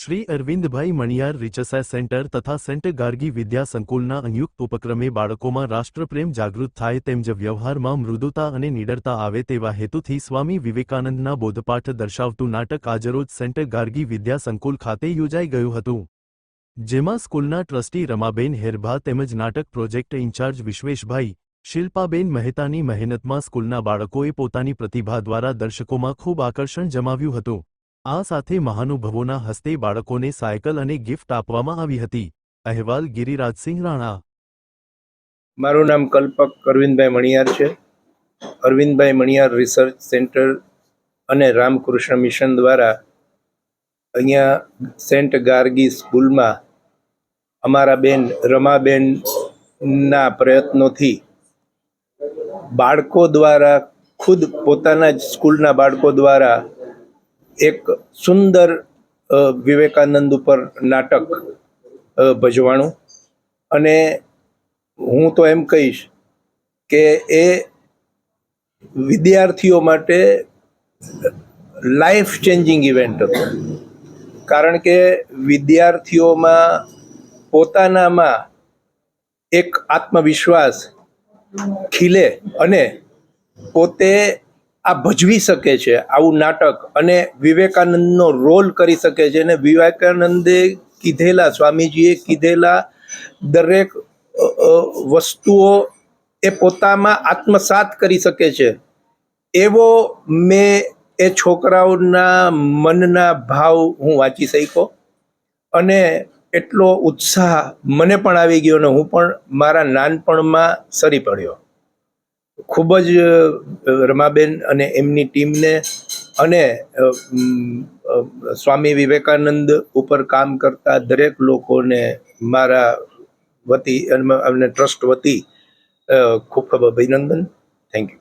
Shri Arvindbhai Maniyar રિચસા centre તથા Saint Gargi Vidya સંકુલના સંયુક્ત ઉપક્રમે બાળકોમાં રાષ્ટ્રપ્રેમ જાગૃત થાય તેમજ વ્યવહારમાં મૃદુતા અને નિડરતા આવે તેવા હેતુથી સ્વામી વિવેકાનંદના બોધપાઠ દર્શાવતું નાટક આજરોજ સેન્ટ ગાર્ગી વિદ્યા સંકુલ ખાતે યોજાઈ ગયું હતું. જેમાં સ્કૂલના ટ્રસ્ટી રમાબેન હેરભા તેમજ નાટક પ્રોજેક્ટ ઇન્ચાર્જ વિશ્વેશભાઈ શિલ્પાબેન મહેતાની મહેનતમાં સ્કૂલના બાળકોએ પોતાની પ્રતિભા દ્વારા દર્શકોમાં ખૂબ આકર્ષણ જમાવ્યું હતું. આ સાથે મહાનુભવોના હસ્તે બાળકોને સાયકલ અને ગિફ્ટ આપવામાં આવી હતી. અહેવાલ ગિરિરાજસિંહ રાણા. મારું નામ કલ્પક અરવિંદભાઈ મણિયાર છે. અરવિંદભાઈ મણિયાર રિસર્ચ સેન્ટર અને રામકૃષ્ણ મિશન દ્વારા અહીંયા સેન્ટ ગાર્ગી સ્કૂલમાં અમારા બેન, રમાબેનના પ્રયત્નોથી બાળકો દ્વારા, ખુદ પોતાના જ સ્કૂલના બાળકો દ્વારા એક સુંદર વિવેકાનંદ ઉપર નાટક ભજવાણું. અને હું તો એમ કહીશ કે એ વિદ્યાર્થીઓ માટે લાઈફ ચેન્જિંગ ઇવેન્ટ હતો. કારણ કે વિદ્યાર્થીઓમાં પોતાનામાં એક આત્મવિશ્વાસ ખીલે અને પોતે આ ભજવી શકે છે, આવું નાટક અને વિવેકાનંદનો રોલ કરી શકે છે અને વિવેકાનંદે કીધેલા, સ્વામીજીએ કીધેલા દરેક વસ્તુઓ એ પોતામાં આત્મસાત કરી શકે છે. એવો મેં એ છોકરાઓના મનના ભાવ હું વાંચી શક્યો અને એટલો ઉત્સાહ મને પણ આવી ગયો અને હું પણ મારા નાનપણમાં સરી પડ્યો. ખૂબ જ રમાબેન અને એમની ટીમને અને સ્વામી વિવેકાનંદ ઉપર કામ કરતા દરેક લોકોને મારા વતી અને ટ્રસ્ટ વતી ખૂબ ખૂબ અભિનંદન. Thank you